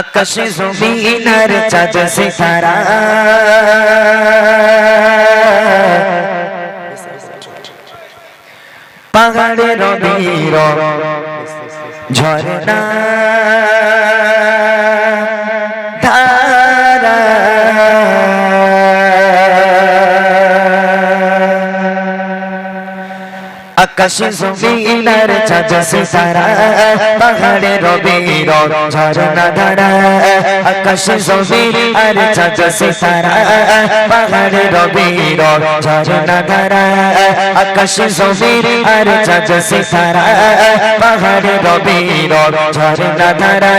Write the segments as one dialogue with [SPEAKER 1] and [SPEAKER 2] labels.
[SPEAKER 1] আকাশে জমিনার চাঁদ সিতারা। পাহাড়ে রবির ঝরনা আকাশে জমিনার চাঁদ সিতারা, পাহাড়ে রবির ঝরনা ধারা। আকাশে জমিনার চাঁদ সিতারা, পাহাড়ে রবির ঝরনা ধারা। আকাশে জমিনার চাঁদ সিতারা, পাহাড়ে রবির ঝরনা ধারা।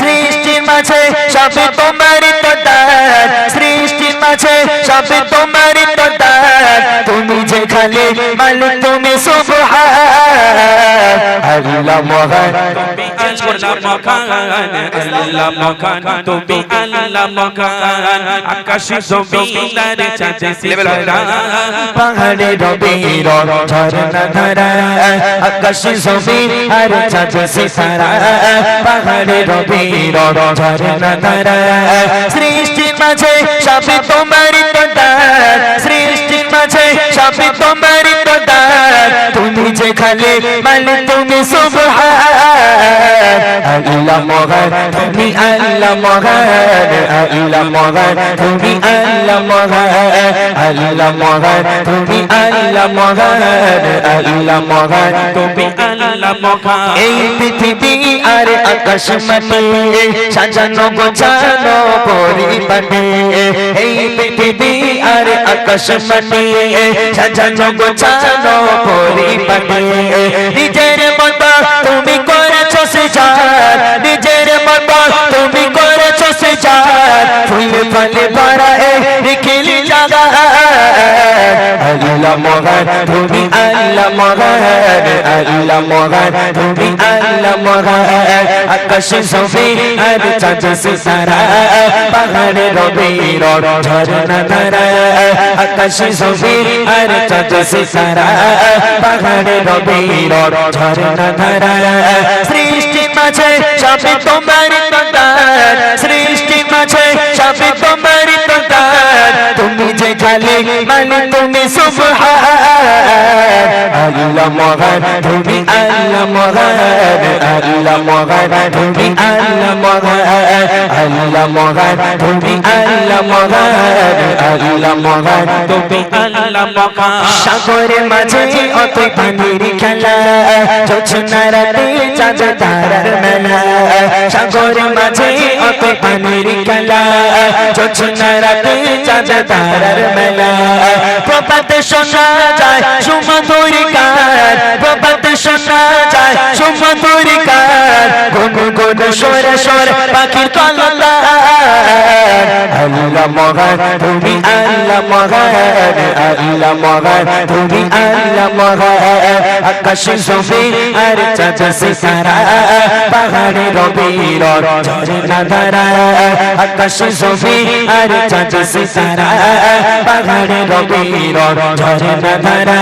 [SPEAKER 1] সৃষ্টির মাঝে সবে তোমারই তো সৃষ্টির মাঝে সবে যেখানে মালিক তুমি সুবহান। আল্লাহ মহান।
[SPEAKER 2] আকাশে জমিনার চাঁদে সিতারা
[SPEAKER 1] পাহাড়ে রবির ঝরনা ধারা। আকাশে জমিন আর সিতারা পাহাড়ে রবির ঝরনা ধারা। সৃষ্টির মাঝে সবে তোমারই সৃষ্টির মাঝে যেখানে মালিক তুমি সুবহান। আল্লাহ মহান, তুমি আল্লাহ মহান। আল্লাহ মহান, তুমি আল্লাহ মহান। আল্লাহ এই পৃথিবী আর আকাশ মাটি সাজানো গোছানো পরিপাটি। এই পৃথিবী আর আকাশ মাটি সাজানো গোছানো পরিপাটি নিজের মতো তুমি করেছ সেজার নিজের মতো তুমি করেছ সেজার ফুল ফলে আল্লাহ মহান, তুমি আল্লাহ মহান আল্লাহ মহান, তুমি আল্লাহ মহান। আকাশে সবে আর চাঁদ সিতারা, পাহাড়ে রবির ঝরনা ধারা আকাশে সবে আর চাঁদ সিতারা, পাহাড়ে রবির ঝরনা ধারা সৃষ্টি মাঝে সবে তোমার খালি মানে তুমি সুবহান। আল্লাহ মহান, তুমি আল্লাহ মহান। আল্লাহ মহান, তুমি আল্লাহ মহান। আল্লাহ মহান, তুমি আল্লাহ মহান। আল্লাহ মহান,
[SPEAKER 2] তুমি আল্লাহ মকান
[SPEAKER 1] সাগরে মাঝে অত পানির খেলা জোছনা রাতে চাঁদ তারার মেলা। সাগরে জোছনা রাতে চাঁদ তারার মেলা। প্রপাতে শোনা যায় সুমধুর গান প্রপাতে শোনা যায় সুমধুর গান গুন গুন সরে সরে পাখির কলতা আল্লাহ মহান, তুমি আল্লাহ মহান আল্লাহ মহান, তুমি আল্লাহ মহান। আকাশে সবে আর চাঁদ সিতারা, পাহাড়ে রবির ঝরনা ধারা। আকাশে সবে আর চাঁদ সিতারা, পাহাড়ে রবির ঝরনা ধারা।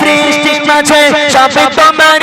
[SPEAKER 1] সৃষ্টি মাঝে সবে তোমার